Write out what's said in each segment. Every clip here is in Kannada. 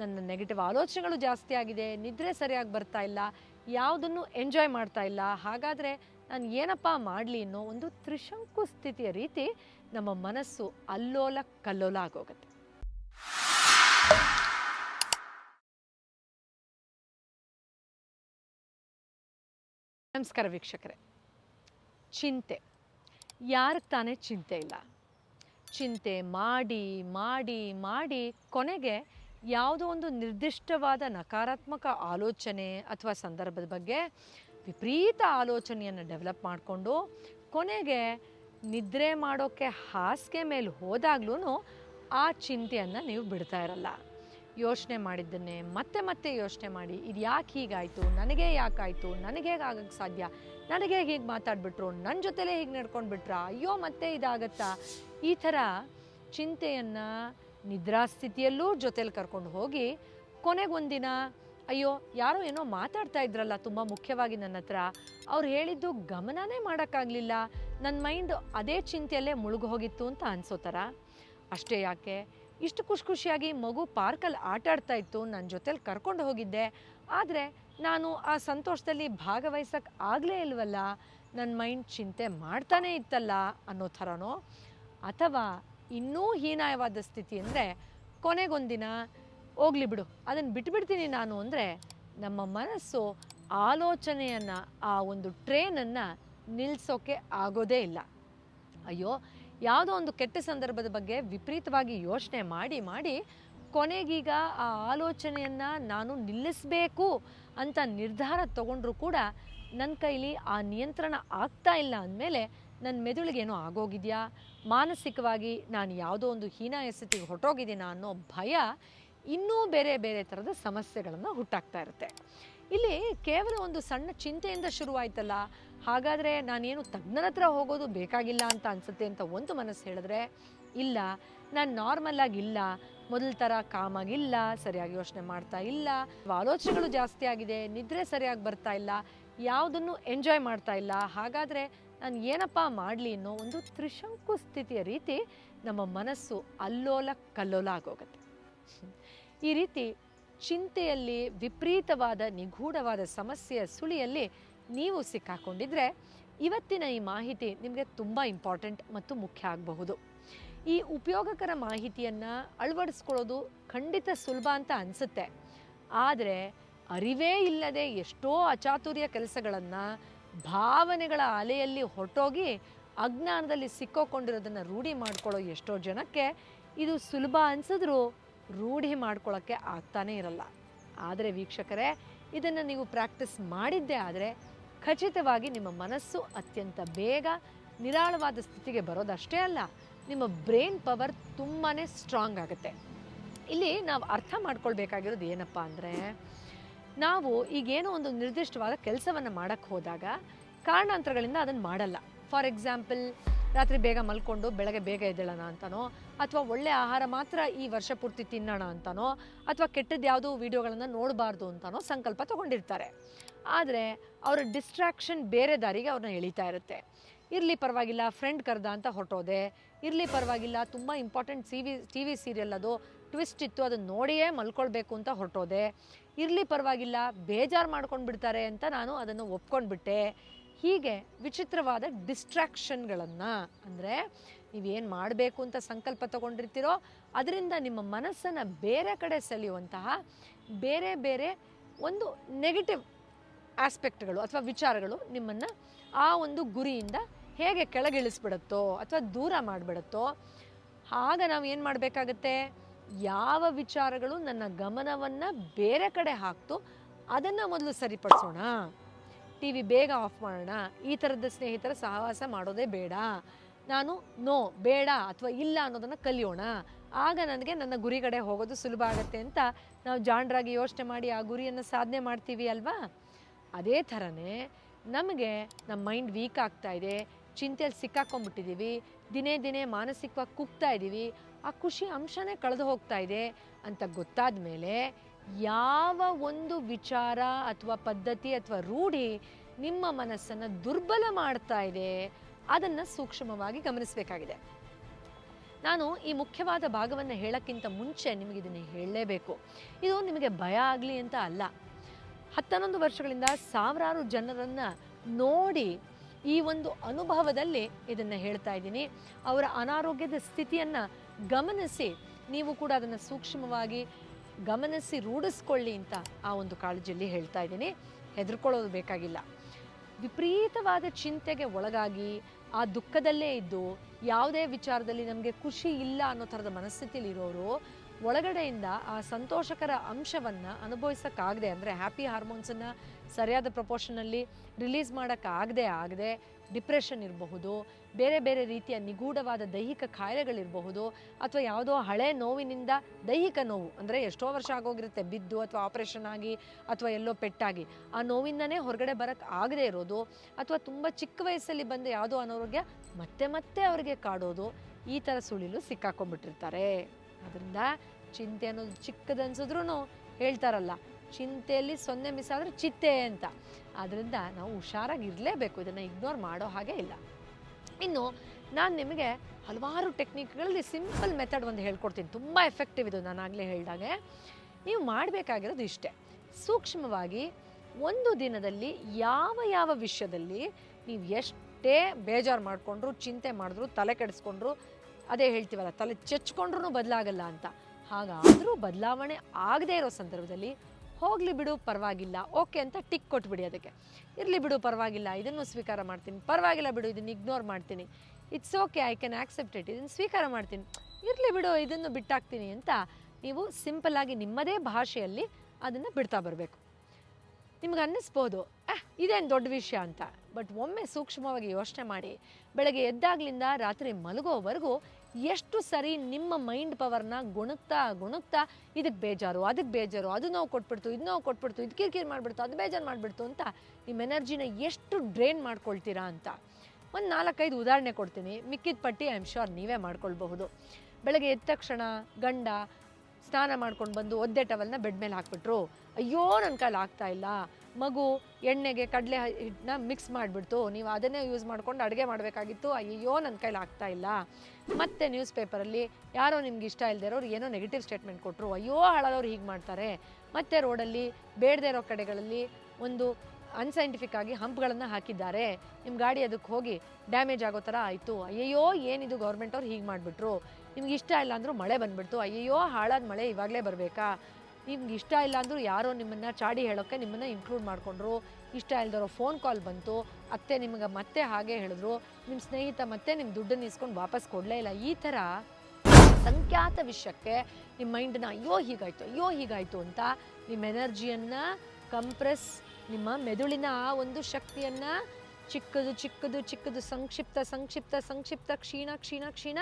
ನನ್ನ ನೆಗೆಟಿವ್ ಆಲೋಚನೆಗಳು ಜಾಸ್ತಿ ಆಗಿದೆ, ನಿದ್ರೆ ಸರಿಯಾಗಿ ಬರ್ತಾ ಇಲ್ಲ, ಯಾವುದನ್ನು ಎಂಜಾಯ್ ಮಾಡ್ತಾ ಇಲ್ಲ, ಹಾಗಾದರೆ ನಾನು ಏನಪ್ಪ ಮಾಡಲಿ ಅನ್ನೋ ಒಂದು ತ್ರಿಶಂಕು ಸ್ಥಿತಿಯ ರೀತಿ ನಮ್ಮ ಮನಸ್ಸು ಅಲ್ಲೋಲ ಕಲ್ಲೋಲ ಆಗೋಗುತ್ತೆ. ನಮಸ್ಕಾರ ವೀಕ್ಷಕರೇ. ಚಿಂತೆ. ಯಾರಿಗೆ ತಾನೇ ಚಿಂತೆ ಇಲ್ಲ. ಚಿಂತೆ ಮಾಡಿ ಮಾಡಿ ಮಾಡಿ ಕೊನೆಗೆ ಯಾವುದೋ ಒಂದು ನಿರ್ದಿಷ್ಟವಾದ ನಕಾರಾತ್ಮಕ ಆಲೋಚನೆ ಅಥವಾ ಸಂದರ್ಭದ ಬಗ್ಗೆ ವಿಪರೀತ ಆಲೋಚನೆಯನ್ನು ಡೆವಲಪ್ ಮಾಡಿಕೊಂಡು ಕೊನೆಗೆ ನಿದ್ರೆ ಮಾಡೋಕ್ಕೆ ಹಾಸಿಗೆ ಮೇಲೆ ಹೋದಾಗ್ಲೂ ಆ ಚಿಂತೆಯನ್ನು ನೀವು ಬಿಡ್ತಾ ಇರಲ್ಲ. ಯೋಚನೆ ಮಾಡಿದ್ದನ್ನೇ ಮತ್ತೆ ಮತ್ತೆ ಯೋಚನೆ ಮಾಡಿ, ಇದು ಯಾಕೆ ಹೀಗಾಯಿತು? ನನಗೆ ಯಾಕಾಯಿತು? ನನಗೆ ಹೇಗೆ ಆಗಕ್ಕೆ ಸಾಧ್ಯ? ನನಗೆ ಹೀಗೆ ಮಾತಾಡ್ಬಿಟ್ರು? ನನ್ನ ಜೊತೆಲೇ ಹೀಗೆ ನಡ್ಕೊಂಡು ಬಿಟ್ರಾ ಅಯ್ಯೋ, ಮತ್ತೆ ಇದಾಗತ್ತಾ? ಈ ಥರ ಚಿಂತೆಯನ್ನು ನಿದ್ರಾಸ್ಥಿತಿಯಲ್ಲೂ ಜೊತೆಲಿ ಕರ್ಕೊಂಡು ಹೋಗಿ ಕೊನೆಗೊಂದಿನ ಅಯ್ಯೋ, ಯಾರೋ ಏನೋ ಮಾತಾಡ್ತಾ ಇದ್ರಲ್ಲ, ತುಂಬ ಮುಖ್ಯವಾಗಿ ನನ್ನ ಹತ್ರ. ಅವ್ರು ಹೇಳಿದ್ದು ಗಮನನೇ ಮಾಡೋಕ್ಕಾಗಲಿಲ್ಲ. ನನ್ನ ಮೈಂಡ್ ಅದೇ ಚಿಂತೆಯಲ್ಲೇ ಮುಳುಗು ಹೋಗಿತ್ತು ಅಂತ ಅನಿಸೋ ಥರ ಅಷ್ಟೇ ಯಾಕೆ? ಇಷ್ಟು ಖುಷಿ ಖುಷಿಯಾಗಿ ಮಗು ಪಾರ್ಕಲ್ಲಿ ಆಟಾಡ್ತಾ ಇತ್ತು ನನ್ನ ಜೊತೆಲಿ ಕರ್ಕೊಂಡು ಹೋಗಿದ್ದೆ. ಆದರೆ ನಾನು ಆ ಸಂತೋಷದಲ್ಲಿ ಭಾಗವಹಿಸೋಕ್ಕೆ ಆಗಲೇ ಇಲ್ವಲ್ಲ? ನನ್ನ ಮೈಂಡ್ ಚಿಂತೆ ಮಾಡ್ತಾನೇ ಇತ್ತಲ್ಲ ಅನ್ನೋ ಥರನೋ? ಅಥವಾ ಇನ್ನೂ ಹೀನಾಯವಾದ ಸ್ಥಿತಿ ಅಂದರೆ ಕೊನೆಗೊಂದಿನ ಹೋಗ್ಲಿ ಬಿಡು. ಅದನ್ನು ಬಿಟ್ಬಿಡ್ತೀನಿ ನಾನು ಅಂದರೆ ನಮ್ಮ ಮನಸ್ಸು ಆಲೋಚನೆಯನ್ನು, ಆ ಒಂದು ಟ್ರೇನನ್ನು ನಿಲ್ಲಿಸೋಕೆ ಆಗೋದೇ ಇಲ್ಲ. ಅಯ್ಯೋ, ಯಾವುದೋ ಒಂದು ಕೆಟ್ಟ ಸಂದರ್ಭದ ಬಗ್ಗೆ ವಿಪರೀತವಾಗಿ ಯೋಚನೆ ಮಾಡಿ ಮಾಡಿ ಕೊನೆಗೀಗ ಆ ಆಲೋಚನೆಯನ್ನು ನಾನು ನಿಲ್ಲಿಸಬೇಕು ಅಂತ ನಿರ್ಧಾರ ತಗೊಂಡ್ರೂ ಕೂಡ ನನ್ನ ಕೈಲಿ ಆ ನಿಯಂತ್ರಣ ಆಗ್ತಾ ಇಲ್ಲ ಅಂದಮೇಲೆ ನನ್ನ ಮೆದುಳಿಗೇನೋ ಆಗೋಗಿದೆಯಾ? ಮಾನಸಿಕವಾಗಿ ನಾನು ಯಾವುದೋ ಒಂದು ಹೀನಾಯ ಸ್ಥಿತಿಗೆ ಹೊರಟೋಗಿದ್ದೀನಾ ಅನ್ನೋ ಭಯ ಇನ್ನೂ ಬೇರೆ ಬೇರೆ ಥರದ ಸಮಸ್ಯೆಗಳನ್ನು ಹುಟ್ಟಾಕ್ತಾ ಇರುತ್ತೆ. ಇಲ್ಲಿ ಕೇವಲ ಒಂದು ಸಣ್ಣ ಚಿಂತೆಯಿಂದ ಶುರುವಾಯ್ತಲ್ಲ? ಹಾಗಾದರೆ ನಾನೇನು ತಜ್ಞರ ಹತ್ರ ಹೋಗೋದು ಬೇಕಾಗಿಲ್ಲ ಅಂತ ಅನಿಸುತ್ತೆ ಅಂತ ಒಂದು ಮನಸ್ಸು ಹೇಳಿದ್ರೆ, ಇಲ್ಲ, ನಾನು ನಾರ್ಮಲ್ ಆಗಿಲ್ಲ ಮೊದಲ ಥರ ಕಾಮಾಗಿಲ್ಲ ಸರಿಯಾಗಿ ಯೋಚನೆ ಮಾಡ್ತಾ ಇಲ್ಲ, ಆಲೋಚನೆಗಳು ಜಾಸ್ತಿ ಆಗಿದೆ, ನಿದ್ರೆ ಸರಿಯಾಗಿ ಬರ್ತಾ ಇಲ್ಲ, ಯಾವುದನ್ನು ಎಂಜಾಯ್ ಮಾಡ್ತಾ ಇಲ್ಲ, ಹಾಗಾದರೆ ನಾನು ಏನಪ್ಪ ಮಾಡಲಿ ಅನ್ನೋ ಒಂದು ತ್ರಿಶಂಕು ಸ್ಥಿತಿಯ ರೀತಿ ನಮ್ಮ ಮನಸ್ಸು ಅಲ್ಲೋಲ ಕಲ್ಲೋಲ ಆಗೋಗುತ್ತೆ ಈ ರೀತಿ ಚಿಂತೆಯಲ್ಲಿ ವಿಪರೀತವಾದ ನಿಗೂಢವಾದ ಸಮಸ್ಯೆಯ ಸುಳಿಯಲ್ಲಿ ನೀವು ಸಿಕ್ಕಾಕೊಂಡಿದ್ರೆ ಇವತ್ತಿನ ಈ ಮಾಹಿತಿ ನಿಮಗೆ ತುಂಬ ಇಂಪಾರ್ಟೆಂಟ್ ಮತ್ತು ಮುಖ್ಯ ಆಗಬಹುದು. ಈ ಉಪಯೋಗಕರ ಮಾಹಿತಿಯನ್ನು ಅಳವಡಿಸ್ಕೊಳ್ಳೋದು ಖಂಡಿತ ಸುಲಭ ಅಂತ ಅನಿಸುತ್ತೆ. ಆದರೆ ಅರಿವೇ ಇಲ್ಲದೆ ಎಷ್ಟೋ ಅಚಾತುರ್ಯ ಕೆಲಸಗಳನ್ನು ಭಾವನೆಗಳ ಅಲೆಯಲ್ಲಿ ಹೊರಟೋಗಿ ಅಜ್ಞಾನದಲ್ಲಿ ಸಿಕ್ಕೋಕೊಂಡಿರೋದನ್ನು ರೂಢಿ ಮಾಡ್ಕೊಳ್ಳೋ ಎಷ್ಟೋ ಜನಕ್ಕೆ ಇದು ಸುಲಭ ಅನಿಸಿದ್ರೂ ರೂಢಿ ಮಾಡ್ಕೊಳ್ಳೋಕ್ಕೆ ಆಗ್ತಾನೇ ಇರಲ್ಲ. ಆದರೆ ವೀಕ್ಷಕರೇ, ಇದನ್ನು ನೀವು ಪ್ರಾಕ್ಟೀಸ್ ಮಾಡಿದ್ದೇ ಆದರೆ ಖಚಿತವಾಗಿ ನಿಮ್ಮ ಮನಸ್ಸು ಅತ್ಯಂತ ಬೇಗ ನಿರಾಳವಾದ ಸ್ಥಿತಿಗೆ ಬರೋದಷ್ಟೇ ಅಲ್ಲ, ನಿಮ್ಮ ಬ್ರೈನ್ ಪವರ್ ತುಂಬಾ ಸ್ಟ್ರಾಂಗ್ ಆಗುತ್ತೆ. ಇಲ್ಲಿ ನಾವು ಅರ್ಥ ಮಾಡ್ಕೊಳ್ಬೇಕಾಗಿರೋದು ಏನಪ್ಪ ಅಂದರೆ ನಾವು ಈಗೇನೋ ಒಂದು ನಿರ್ದಿಷ್ಟವಾದ ಕೆಲಸವನ್ನು ಮಾಡೋಕ್ಕೆ ಹೋದಾಗ ಕಾರಣಾಂತರಗಳಿಂದ ಅದನ್ನು ಮಾಡಲ್ಲ. ಫಾರ್ ಎಕ್ಸಾಂಪಲ್ ರಾತ್ರಿ ಬೇಗ ಮಲ್ಕೊಂಡು ಬೆಳಗ್ಗೆ ಬೇಗ ಎದ್ದೇಳೋಣ ಅಂತನೋ, ಅಥವಾ ಒಳ್ಳೆ ಆಹಾರ ಮಾತ್ರ ಈ ವರ್ಷ ಪೂರ್ತಿ ತಿನ್ನೋಣ ಅಂತನೋ, ಅಥವಾ ಕೆಟ್ಟದ್ದು ಯಾವುದೋ ವೀಡಿಯೋಗಳನ್ನು ನೋಡಬಾರ್ದು ಅಂತನೋ ಸಂಕಲ್ಪ ತಗೊಂಡಿರ್ತಾರೆ. ಆದರೆ ಅವರ ಡಿಸ್ಟ್ರಾಕ್ಷನ್ ಬೇರೆ ದಾರಿಗೆ ಅವ್ರನ್ನ ಎಳಿತಾ ಇರುತ್ತೆ. ಇರಲಿ ಪರವಾಗಿಲ್ಲ ಫ್ರೆಂಡ್ ಕರೆದ ಅಂತ ಹೊರಟೋದೆ, ಇರಲಿ ಪರವಾಗಿಲ್ಲ, ತುಂಬ important C V T V serial ಅದು ಟ್ವಿಸ್ಟ್ ಇತ್ತು, ಅದನ್ನು ನೋಡಿಯೇ ಮಲ್ಕೊಳ್ಬೇಕು ಅಂತ ಹೊರಟೋದೆ. ಇರಲಿ ಪರವಾಗಿಲ್ಲ, ಬೇಜಾರು ಮಾಡ್ಕೊಂಡು ಬಿಡ್ತಾರೆ ಅಂತ ನಾನು ಅದನ್ನು ಒಪ್ಕೊಂಡ್ಬಿಟ್ಟೆ. ಹೀಗೆ ವಿಚಿತ್ರವಾದ ಡಿಸ್ಟ್ರ್ಯಾಕ್ಷನ್ಗಳನ್ನು ಅಂದರೆ ನೀವೇನು ಮಾಡಬೇಕು ಅಂತ ಸಂಕಲ್ಪ ತಗೊಂಡಿರ್ತೀರೋ, ಅದರಿಂದ ನಿಮ್ಮ ಮನಸ್ಸನ್ನು ಬೇರೆ ಕಡೆ ಸೆಳೆಯುವಂತಹ ಬೇರೆ ಬೇರೆ ಒಂದು ನೆಗೆಟಿವ್ ಆಸ್ಪೆಕ್ಟ್ಗಳು ಅಥವಾ ವಿಚಾರಗಳು ನಿಮ್ಮನ್ನು ಆ ಒಂದು ಗುರಿಯಿಂದ ಹೇಗೆ ಕೆಳಗಿಳಿಸ್ಬಿಡುತ್ತೋ ಅಥವಾ ದೂರ ಮಾಡಿಬಿಡುತ್ತೋ, ಆಗ ನಾವು ಏನು ಮಾಡಬೇಕಾಗತ್ತೆ? ಯಾವ ವಿಚಾರಗಳು ನನ್ನ ಗಮನವನ್ನು ಬೇರೆ ಕಡೆ ಹಾಕ್ತು, ಅದನ್ನು ಮೊದಲು ಸರಿಪಡಿಸೋಣ. ಟಿ ವಿ ಬೇಗ ಆಫ್ ಮಾಡೋಣ. ಈ ಥರದ ಸ್ನೇಹಿತರ ಸಹವಾಸ ಮಾಡೋದೇ ಬೇಡ. ನಾನು ನೋ, ಬೇಡ ಅಥವಾ ಇಲ್ಲ ಅನ್ನೋದನ್ನು ಕಲಿಯೋಣ. ಆಗ ನನಗೆ ನನ್ನ ಗುರಿ ಕಡೆ ಹೋಗೋದು ಸುಲಭ ಆಗುತ್ತೆ ಅಂತ ನಾವು ಜಾಣರಾಗಿ ಯೋಚನೆ ಮಾಡಿ ಆ ಗುರಿಯನ್ನು ಸಾಧನೆ ಮಾಡ್ತೀವಿ ಅಲ್ವಾ? ಅದೇ ಥರನೇ ನಮಗೆ ನಮ್ಮ ಮೈಂಡ್ ವೀಕ್ ಆಗ್ತಾ ಇದೆ. ಚಿಂತೆಯಲ್ಲಿ ಸಿಕ್ಕಾಕೊಂಡ್ಬಿಟ್ಟಿದ್ದೀವಿ ದಿನೇ ದಿನೇ ಮಾನಸಿಕವಾಗಿ ಕುಗ್ತಾ ಇದ್ದೀವಿ ಆ ಖುಷಿ ಅಂಶನೇ ಕಳೆದು ಹೋಗ್ತಾ ಇದೆ ಅಂತ ಗೊತ್ತಾದ ಮೇಲೆ ಯಾವ ಒಂದು ವಿಚಾರ ಅಥವಾ ಪದ್ಧತಿ ಅಥವಾ ರೂಢಿ ನಿಮ್ಮ ಮನಸ್ಸನ್ನು ದುರ್ಬಲ ಮಾಡ್ತಾ ಇದೆ, ಅದನ್ನು ಸೂಕ್ಷ್ಮವಾಗಿ ಗಮನಿಸಬೇಕಾಗಿದೆ. ನಾನು ಈ ಮುಖ್ಯವಾದ ಭಾಗವನ್ನು ಹೇಳೋಕ್ಕಿಂತ ಮುಂಚೆ ನಿಮಗೆ ಇದನ್ನು ಹೇಳಲೇಬೇಕು. ಇದು ನಿಮಗೆ ಭಯ ಆಗಲಿ ಅಂತ ಅಲ್ಲ. ಹತ್ತನ್ನೊಂದು ವರ್ಷಗಳಿಂದ ಸಾವಿರಾರು ಜನರನ್ನು ನೋಡಿ ಈ ಒಂದು ಅನುಭವದಲ್ಲಿ ಇದನ್ನು ಹೇಳ್ತಾ ಇದ್ದೀನಿ. ಅವರ ಅನಾರೋಗ್ಯದ ಸ್ಥಿತಿಯನ್ನು ಗಮನಿಸಿ, ನೀವು ಕೂಡ ಅದನ್ನು ಸೂಕ್ಷ್ಮವಾಗಿ ಗಮನಿಸಿ ರೂಢಿಸ್ಕೊಳ್ಳಿ ಅಂತ ಆ ಒಂದು ಕಾಳಜಿಯಲ್ಲಿ ಹೇಳ್ತಾ ಇದ್ದೀನಿ. ಹೆದರ್ಕೊಳ್ಳೋದು ಬೇಕಾಗಿಲ್ಲ. ವಿಪರೀತವಾದ ಚಿಂತೆಗೆ ಒಳಗಾಗಿ, ಆ ದುಃಖದಲ್ಲೇ ಇದ್ದು, ಯಾವುದೇ ವಿಚಾರದಲ್ಲಿ ನಮಗೆ ಖುಷಿ ಇಲ್ಲ ಅನ್ನೋ ಥರದ ಮನಸ್ಥಿತಿಯಲ್ಲಿ ಇರೋರು ಒಳಗಡೆಯಿಂದ ಆ ಸಂತೋಷಕರ ಅಂಶವನ್ನು ಅನುಭವಿಸೋಕ್ಕಾಗದೆ ಅಂದರೆ ಹ್ಯಾಪಿ ಹಾರ್ಮೋನ್ಸನ್ನು ಸರಿಯಾದ ಪ್ರಪೋರ್ಷನಲ್ಲಿ ರಿಲೀಸ್ ಮಾಡೋಕ್ಕಾಗದೆ ಆಗದೆ ಡಿಪ್ರೆಷನ್ ಇರಬಹುದು, ಬೇರೆ ಬೇರೆ ರೀತಿಯ ನಿಗೂಢವಾದ ದೈಹಿಕ ಕಾಯಿಲೆಗಳಿರಬಹುದು ಅಥವಾ ಯಾವುದೋ ಹಳೆ ನೋವಿನಿಂದ ದೈಹಿಕ ನೋವು, ಅಂದರೆ ಎಷ್ಟೋ ವರ್ಷ ಆಗೋಗಿರುತ್ತೆ, ಬಿದ್ದು ಅಥವಾ ಆಪರೇಷನ್ ಆಗಿ ಅಥವಾ ಎಲ್ಲೋ ಪೆಟ್ಟಾಗಿ, ಆ ನೋವಿಂದನೇ ಹೊರಗಡೆ ಬರೋಕ್ಕೆ ಆಗದೆ ಇರೋದು, ಅಥವಾ ತುಂಬ ಚಿಕ್ಕ ವಯಸ್ಸಲ್ಲಿ ಬಂದ ಯಾವುದೋ ಅನಾರೋಗ್ಯ ಮತ್ತೆ ಮತ್ತೆ ಅವರಿಗೆ ಕಾಡೋದು, ಈ ಥರ ಸುಳಿಲು ಸಿಕ್ಕಾಕೊಂಡ್ಬಿಟ್ಟಿರ್ತಾರೆ. ಅದರಿಂದ ಚಿಂತೆ ಅನ್ನೋದು ಚಿಕ್ಕದನ್ಸಿದ್ರೂ ಹೇಳ್ತಾರಲ್ಲ, ಚಿಂತೆಯಲ್ಲಿ ಸೊನ್ನೆ ಮಿಸ್ ಆದರೆ ಚಿತ್ತೆ ಅಂತ. ಆದ್ದರಿಂದ ನಾವು ಹುಷಾರಾಗಿ ಇರಲೇಬೇಕು, ಇದನ್ನು ಇಗ್ನೋರ್ ಮಾಡೋ ಹಾಗೆ ಇಲ್ಲ. ಇನ್ನು ನಾನು ನಿಮಗೆ ಹಲವಾರು ಟೆಕ್ನಿಕ್ಗಳಲ್ಲಿ ಸಿಂಪಲ್ ಮೆಥಡ್ ಒಂದು ಹೇಳ್ಕೊಡ್ತೀನಿ. ತುಂಬ ಎಫೆಕ್ಟಿವ್ ಇದು ನಾನು ಹೇಳಿದಾಗೆ. ನೀವು ಮಾಡಬೇಕಾಗಿರೋದು ಇಷ್ಟೇ. ಸೂಕ್ಷ್ಮವಾಗಿ ಒಂದು ದಿನದಲ್ಲಿ ಯಾವ ಯಾವ ವಿಷಯದಲ್ಲಿ ನೀವು ಎಷ್ಟೇ ಬೇಜಾರು ಮಾಡಿಕೊಂಡ್ರು, ಚಿಂತೆ ಮಾಡಿದ್ರು, ತಲೆ ಕೆಡಿಸ್ಕೊಂಡ್ರು ಅದೇ ಹೇಳ್ತೀವಲ್ಲ, ತಲೆ ಚೆಚ್ಕೊಂಡ್ರೂ ಬದಲಾಗಲ್ಲ ಅಂತ. ಹಾಗಾದರೂ ಬದಲಾವಣೆ ಆಗದೇ ಇರೋ ಸಂದರ್ಭದಲ್ಲಿ ಹೋಗಲಿ ಬಿಡು, ಪರವಾಗಿಲ್ಲ. ಓಕೆ ಅಂತ ಟಿಕ್ ಕೊಟ್ಬಿಡಿ ಅದಕ್ಕೆ. ಇರಲಿ ಬಿಡು, ಪರವಾಗಿಲ್ಲ. ಇದನ್ನು ಸ್ವೀಕಾರ ಮಾಡ್ತೀನಿ. ಪರವಾಗಿಲ್ಲ ಬಿಡು, ಇದನ್ನು ಇಗ್ನೋರ್ ಮಾಡ್ತೀನಿ. It's okay I can accept it ಇದನ್ನು ಸ್ವೀಕಾರ ಮಾಡ್ತೀನಿ. ಇರಲಿ ಬಿಡು, ಇದನ್ನು ಬಿಟ್ಟಾಕ್ತೀನಿ ಅಂತ ನೀವು ಸಿಂಪಲ್ಲಾಗಿ ನಿಮ್ಮದೇ ಭಾಷೆಯಲ್ಲಿ ಅದನ್ನು ಬಿಡ್ತಾ ಬರಬೇಕು. ನಿಮ್ಗೆ ಅನ್ನಿಸ್ಬೋದು, ಅಹ್, ಇದೇನು ದೊಡ್ಡ ವಿಷಯ ಅಂತ? ಬಟ್ ಒಮ್ಮೆ ಸೂಕ್ಷ್ಮವಾಗಿ ಯೋಚನೆ ಮಾಡಿ, ಬೆಳಗ್ಗೆ ಎದ್ದಾಗ್ಲಿಂದ ರಾತ್ರಿ ಮಲಗೋವರೆಗೂ ಎಷ್ಟು ಸರಿ ನಿಮ್ಮ ಮೈಂಡ್ ಪವರ್ನ ಗುಣಗ್ತಾ ಗುಣಗ್ತಾ ಇದಕ್ಕೆ ಬೇಜಾರು, ಅದಕ್ಕೆ ಬೇಜಾರು, ಅದು ನೋವು ಕೊಟ್ಬಿಡ್ತು, ಇದು ನೋವು ಕೊಟ್ಬಿಡ್ತು, ಇದು ಕಿರಿಕಿರಿ ಮಾಡಿಬಿಡ್ತು, ಅದು ಬೇಜಾರು ಮಾಡಿಬಿಡ್ತು ಅಂತ ನಿಮ್ಮ ಎನರ್ಜಿನ ಎಷ್ಟು ಡ್ರೈನ್ ಮಾಡ್ಕೊಳ್ತೀರಾ ಅಂತ ಒಂದು ನಾಲ್ಕೈದು ಉದಾಹರಣೆ ಕೊಡ್ತೀನಿ. ಮಿಕ್ಕಿದ ಪಟ್ಟಿ ಐ ಆಮ್ ಶೋರ್ ನೀವೇ ಮಾಡ್ಕೊಳ್ಬಹುದು. ಬೆಳಗ್ಗೆ ಎದ್ದ ತಕ್ಷಣ ಗಂಡ ಸ್ನಾನ ಮಾಡ್ಕೊಂಡು ಬಂದು ಒದ್ದೆ ಟವಲ್ನ ಬೆಡ್ ಮೇಲೆ ಹಾಕ್ಬಿಟ್ರು. ಅಯ್ಯೋ ನನ್ನ ಕೈಲಿ ಆಗ್ತಾ ಇಲ್ಲ. ಮಗು ಎಣ್ಣೆಗೆ ಕಡಲೆ ಹಿಟ್ಟನ್ನ ಮಿಕ್ಸ್ ಮಾಡಿಬಿಡ್ತು. ನೀವು ಅದನ್ನೇ ಯೂಸ್ ಮಾಡ್ಕೊಂಡು ಅಡುಗೆ ಮಾಡಬೇಕಾಗಿತ್ತು. ಅಯ್ಯೋ ನನ್ನ ಕೈಲಿ ಆಗ್ತಾ ಇಲ್ಲ. ಮತ್ತೆ ನ್ಯೂಸ್ ಪೇಪರಲ್ಲಿ ಯಾರೋ ನಿಮ್ಗೆ ಇಷ್ಟ ಇಲ್ಲದೆ ಇರೋರು ಏನೋ ನೆಗೆಟಿವ್ ಸ್ಟೇಟ್ಮೆಂಟ್ ಕೊಟ್ಟರು ಅಯ್ಯೋ, ಹಾಳಾದವ್ರು ಹೀಗೆ ಮಾಡ್ತಾರೆ. ಮತ್ತೆ ರೋಡಲ್ಲಿ ಬೇಡದೇ ಇರೋ ಕಡೆಗಳಲ್ಲಿ ಒಂದು ಅನ್ಸೈಂಟಿಫಿಕ್ ಆಗಿ ಹಂಪ್ಗಳನ್ನು ಹಾಕಿದ್ದಾರೆ. ನಿಮ್ಮ ಗಾಡಿ ಅದಕ್ಕೆ ಹೋಗಿ ಡ್ಯಾಮೇಜ್ ಆಗೋ ಥರ ಆಯಿತು. ಅಯ್ಯಯ್ಯೋ, ಏನಿದು ಗೌರ್ಮೆಂಟ್ ಅವ್ರು ಹೀಗೆ ಮಾಡಿಬಿಟ್ರು. ನಿಮ್ಗೆ ಇಷ್ಟ ಇಲ್ಲ ಅಂದರೂ ಮಳೆ ಬಂದುಬಿಡ್ತು. ಅಯ್ಯಯ್ಯೋ, ಹಾಳಾದ ಮಳೆ ಇವಾಗಲೇ ಬರಬೇಕಾ? ನಿಮ್ಗೆ ಇಷ್ಟ ಇಲ್ಲ ಅಂದರೂ ಯಾರೋ ನಿಮ್ಮನ್ನು ಚಾಡಿ ಹೇಳೋಕ್ಕೆ ನಿಮ್ಮನ್ನು ಇನ್ಕ್ಲೂಡ್ ಮಾಡಿಕೊಂಡ್ರು. ಇಷ್ಟ ಇಲ್ದಿರೋ ಫೋನ್ ಕಾಲ್ ಬಂತು. ಅತ್ತೆ ನಿಮಗೆ ಮತ್ತೆ ಹಾಗೆ ಹೇಳಿದ್ರು. ನಿಮ್ಮ ಸ್ನೇಹಿತ ಮತ್ತೆ ನಿಮ್ಮ ದುಡ್ಡನ್ನು ಇಸ್ಕೊಂಡು ವಾಪಸ್ ಕೊಡಲೇ ಇಲ್ಲ. ಈ ಥರ ಸಂಖ್ಯಾತ ವಿಷಯಕ್ಕೆ ನಿಮ್ಮ ಮೈಂಡನ್ನ ಅಯ್ಯೋ ಹೀಗಾಯಿತು ಅಯ್ಯೋ ಹೀಗಾಯಿತು ಅಂತ ನಿಮ್ಮ ಎನರ್ಜಿಯನ್ನು ಕಂಪ್ರೆಸ್ ನಿಮ್ಮ ಮೆದುಳಿನ ಆ ಒಂದು ಶಕ್ತಿಯನ್ನು ಚಿಕ್ಕದು ಚಿಕ್ಕದು ಚಿಕ್ಕದು ಸಂಕ್ಷಿಪ್ತ ಸಂಕ್ಷಿಪ್ತ ಸಂಕ್ಷಿಪ್ತ ಕ್ಷೀಣ ಕ್ಷೀಣ ಕ್ಷೀಣ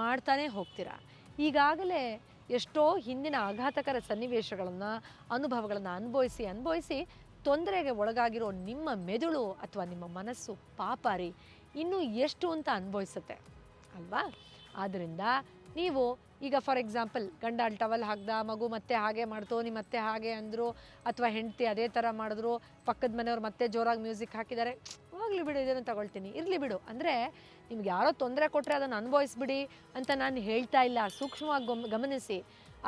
ಮಾಡ್ತಾನೆ ಹೋಗ್ತೀರಾ. ಈಗಾಗಲೇ ಎಷ್ಟೋ ಹಿಂದಿನ ಆಘಾತಕರ ಸನ್ನಿವೇಶಗಳನ್ನು, ಅನುಭವಗಳನ್ನು ಅನುಭವಿಸಿ ಅನುಭವಿಸಿ ತೊಂದರೆಗೆ ಒಳಗಾಗಿರೋ ನಿಮ್ಮ ಮೆದುಳು ಅಥವಾ ನಿಮ್ಮ ಮನಸ್ಸು ಪಾಪಾರಿ, ಇನ್ನೂ ಎಷ್ಟು ಅಂತ ಅನುಭವಿಸುತ್ತೆ? ಅಲ್ವಾ? ಆದ್ದರಿಂದ ನೀವು ಈಗ ಫಾರ್ ಎಕ್ಸಾಂಪಲ್ ಗಂಡ ಅಲ್ಲಿ ಟವಲ್ ಹಾಕ್ದ, ಮಗು ಮತ್ತೆ ಹಾಗೆ ಮಾಡ್ತು ನೀವು ಮತ್ತೆ ಹಾಗೆ ಅಂದರು, ಅಥವಾ ಹೆಂಡತಿ ಅದೇ ಥರ ಮಾಡಿದ್ರು, ಪಕ್ಕದ ಮನೆಯವ್ರು ಮತ್ತೆ ಜೋರಾಗಿ ಮ್ಯೂಸಿಕ್ ಹಾಕಿದ್ದಾರೆ ಹೋಗ್ಲಿ ಬಿಡು ಇದನ್ನು ತಗೊಳ್ತೀನಿ. ಇರಲಿ ಬಿಡು. ಅಂದರೆ ನಿಮ್ಗೆ ಯಾರೋ ತೊಂದರೆ ಕೊಟ್ಟರೆ ಅದನ್ನು ಅನುಭವಿಸ್ಬಿಡಿ ಅಂತ ನಾನು ಹೇಳ್ತಾ ಇಲ್ಲ. ಸೂಕ್ಷ್ಮವಾಗಿ ಗಮ್ ಗಮನಿಸಿ.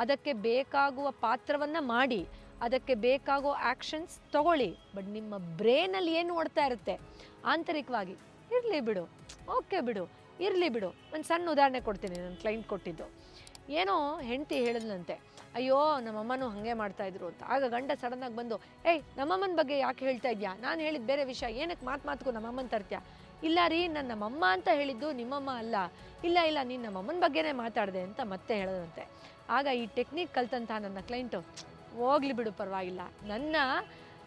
ಅದಕ್ಕೆ ಬೇಕಾಗುವ ಪಾತ್ರವನ್ನು ಮಾಡಿ. ಅದಕ್ಕೆ ಬೇಕಾಗೋ ಆ್ಯಕ್ಷನ್ಸ್ ತಗೊಳ್ಳಿ. ಬಟ್ ನಿಮ್ಮ ಬ್ರೇನಲ್ಲಿ ಏನು ಓಡ್ತಾ ಇರುತ್ತೆ? ಆಂತರಿಕವಾಗಿ, ಇರಲಿ ಬಿಡು. ಓಕೆ ಬಿಡು. ಇರಲಿ ಬಿಡು. ಒಂದು ಸಣ್ಣ ಉದಾಹರಣೆ ಕೊಡ್ತೀನಿ ನನ್ನ ಕ್ಲೈಂಟ್ ಕೊಟ್ಟಿದ್ದು. ಏನೋ ಹೆಂಡತಿ ಹೇಳಿದ್ಲಂತೆ ಅಯ್ಯೋ, ನಮ್ಮಮ್ಮನೂ ಹಾಗೆ ಮಾಡ್ತಾಯಿದ್ರು ಅಂತ. ಆಗ ಗಂಡ ಸಡನ್ನಾಗಿ ಬಂದು, ಏಯ್, ನಮ್ಮಮ್ಮನ ಬಗ್ಗೆ ಯಾಕೆ ಹೇಳ್ತಾ ಇದೆಯಾ? ನಾನು ಹೇಳಿದ ಬೇರೆ ವಿಷಯ ಏನಕ್ಕೆ ಮಾತು ಮಾತುಗೂ ನಮ್ಮಮ್ಮನ ತರ್ತೀಯ? ಇಲ್ಲ ರೀ ನನ್ನ ನಮ್ಮಮ್ಮ ಅಂತ ಹೇಳಿದ್ದು ನಿಮ್ಮಮ್ಮ ಅಲ್ಲ. ಇಲ್ಲ ಇಲ್ಲ, ನೀನು ನಮ್ಮಮ್ಮನ ಬಗ್ಗೆನೇ ಮಾತಾಡಿದೆ ಅಂತ ಮತ್ತೆ ಹೇಳಿದಂತೆ. ಆಗ ಈ ಟೆಕ್ನಿಕ್ ಕಲ್ತಂಥ ನನ್ನ ಕ್ಲೈಂಟು ಹೋಗ್ಲಿ ಬಿಡು, ಪರವಾಗಿಲ್ಲ. ನನ್ನ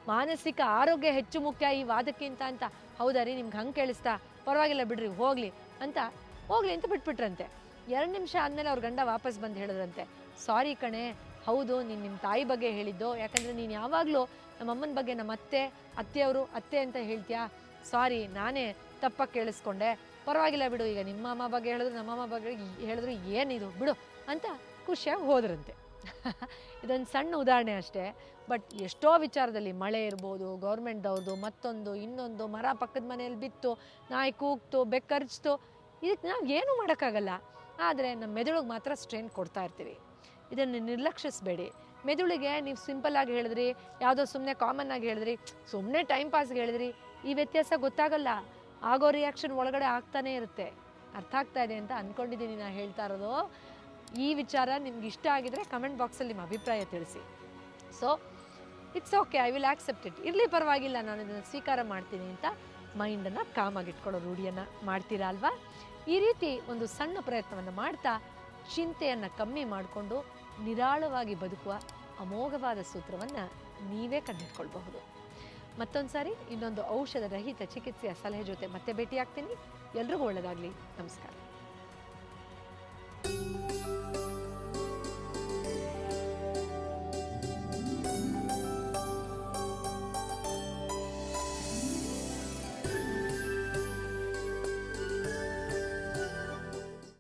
ಮಾನಸಿಕ ಆರೋಗ್ಯ ಹೆಚ್ಚು ಮುಖ್ಯ ಈ ವಾದಕ್ಕಿಂತ ಅಂತ. ಹೌದಾ ರೀ, ನಿಮ್ಗೆ ಹಂಗೆ ಕೇಳಿಸ್ತಾ? ಪರವಾಗಿಲ್ಲ ಬಿಡ್ರಿ, ಹೋಗಲಿ. ಅಂತ, ಹೋಗ್ಲಿ ಅಂತ ಬಿಟ್ಬಿಟ್ರಂತೆ. ಎರಡು ನಿಮಿಷ ಆದಮೇಲೆ ಅವ್ರ ಗಂಡ ವಾಪಸ್ ಬಂದು ಹೇಳಿದ್ರಂತೆ, ಸಾರಿ ಕಣೆ, ಹೌದು, ನೀನು ನಿಮ್ಮ ತಾಯಿ ಬಗ್ಗೆ ಹೇಳಿದ್ದು, ಯಾಕಂದರೆ ನೀನು ಯಾವಾಗಲೂ ನಮ್ಮ ಅಮ್ಮನ ಬಗ್ಗೆ ನಮ್ಮ ಅತ್ತೆ, ಅತ್ತೆಯವರು, ಅತ್ತೆ ಅಂತ ಹೇಳ್ತೀಯಾ? ಸಾರಿ, ನಾನೇ ತಪ್ಪಾಗಿ ಕೇಳಿಸ್ಕೊಂಡೆ, ಪರವಾಗಿಲ್ಲ ಬಿಡು, ಈಗ ನಿಮ್ಮ ಅಮ್ಮ ಬಗ್ಗೆ ಹೇಳಿದ್ರು, ನಮ್ಮ ಅಮ್ಮ ಬಗ್ಗೆ ಹೇಳಿದ್ರು ಏನಿದು, ಬಿಡು, ಅಂತ ಖುಷಿಯಾಗಿ ಹೋದ್ರಂತೆ. ಇದೊಂದು ಸಣ್ಣ ಉದಾಹರಣೆ ಅಷ್ಟೇ, ಬಟ್ ಎಷ್ಟೋ ವಿಚಾರದಲ್ಲಿ ಮಳೆ ಇರ್ಬೋದು ಗೌರ್ಮೆಂಟ್ದವ್ರದ್ದು ಮತ್ತೊಂದು, ಇನ್ನೊಂದು, ಮರ ಪಕ್ಕದ ಮನೆಯಲ್ಲಿ ಬಿತ್ತು, ನಾಯಿ ಕೂಗ್ತು, ಬೆಕ್ಕರ್ಚ್ತು ಇದಕ್ಕೆ ನಾವು ಏನೂ ಮಾಡೋಕ್ಕಾಗಲ್ಲ. ಆದರೆ ನಮ್ಮ ಮೆದುಳಿಗೆ ಮಾತ್ರ ಸ್ಟ್ರೈನ್ ಕೊಡ್ತಾ ಇರ್ತೀವಿ. ಇದನ್ನು ನಿರ್ಲಕ್ಷಿಸಬೇಡಿ. ಮೆದುಳಿಗೆ ನೀವು ಸಿಂಪಲ್ಲಾಗಿ ಹೇಳಿದ್ರಿ, ಯಾವುದೋ ಸುಮ್ಮನೆ ಕಾಮನ್ ಆಗಿ ಹೇಳಿದ್ರಿ ಸುಮ್ಮನೆ ಟೈಮ್ ಪಾಸ್ಗೆ ಹೇಳಿದ್ರಿ, ಈ ವ್ಯತ್ಯಾಸ ಗೊತ್ತಾಗಲ್ಲ. ಆಗೋ ರಿಯಾಕ್ಷನ್ ಒಳಗಡೆ ಆಗ್ತಾನೇ ಇರುತ್ತೆ. ಅರ್ಥ ಆಗ್ತಾ ಇದೆ ಅಂತ ಅಂದ್ಕೊಂಡಿದ್ದೀನಿ ನಾನು ಹೇಳ್ತಾ ಇರೋದು. ಈ ವಿಚಾರ ನಿಮ್ಗೆ ಇಷ್ಟ ಆಗಿದ್ರೆ ಕಮೆಂಟ್ ಬಾಕ್ಸಲ್ಲಿ ನಿಮ್ಮ ಅಭಿಪ್ರಾಯ ತಿಳಿಸಿ. So it's okay I will accept it ಇರಲಿ ಪರವಾಗಿಲ್ಲ, ನಾನು ಇದನ್ನು ಸ್ವೀಕಾರ ಮಾಡ್ತೀನಿ ಅಂತ ಮೈಂಡನ್ನು ಕಾಮಾಗಿ ಇಟ್ಕೊಳ್ಳೋ ರೂಢಿಯನ್ನು ಮಾಡ್ತೀರಾ ಅಲ್ವಾ? ಈ ರೀತಿ ಒಂದು ಸಣ್ಣ ಪ್ರಯತ್ನವನ್ನು ಮಾಡ್ತಾ ಚಿಂತೆಯನ್ನು ಕಮ್ಮಿ ಮಾಡಿಕೊಂಡು ನಿರಾಳವಾಗಿ ಬದುಕುವ ಅಮೋಘವಾದ ಸೂತ್ರವನ್ನು ನೀವೇ ಕಂಡುಹಿಡ್ಕೊಳ್ಬಹುದು. ಮತ್ತೊಂದು ಸಾರಿ ಇನ್ನೊಂದು ಔಷಧ ರಹಿತ ಚಿಕಿತ್ಸೆಯ ಸಲಹೆ ಜೊತೆ ಮತ್ತೆ ಭೇಟಿಯಾಗ್ತೀನಿ. ಎಲ್ರಿಗೂ ಒಳ್ಳೆಯದಾಗಲಿ ನಮಸ್ಕಾರ.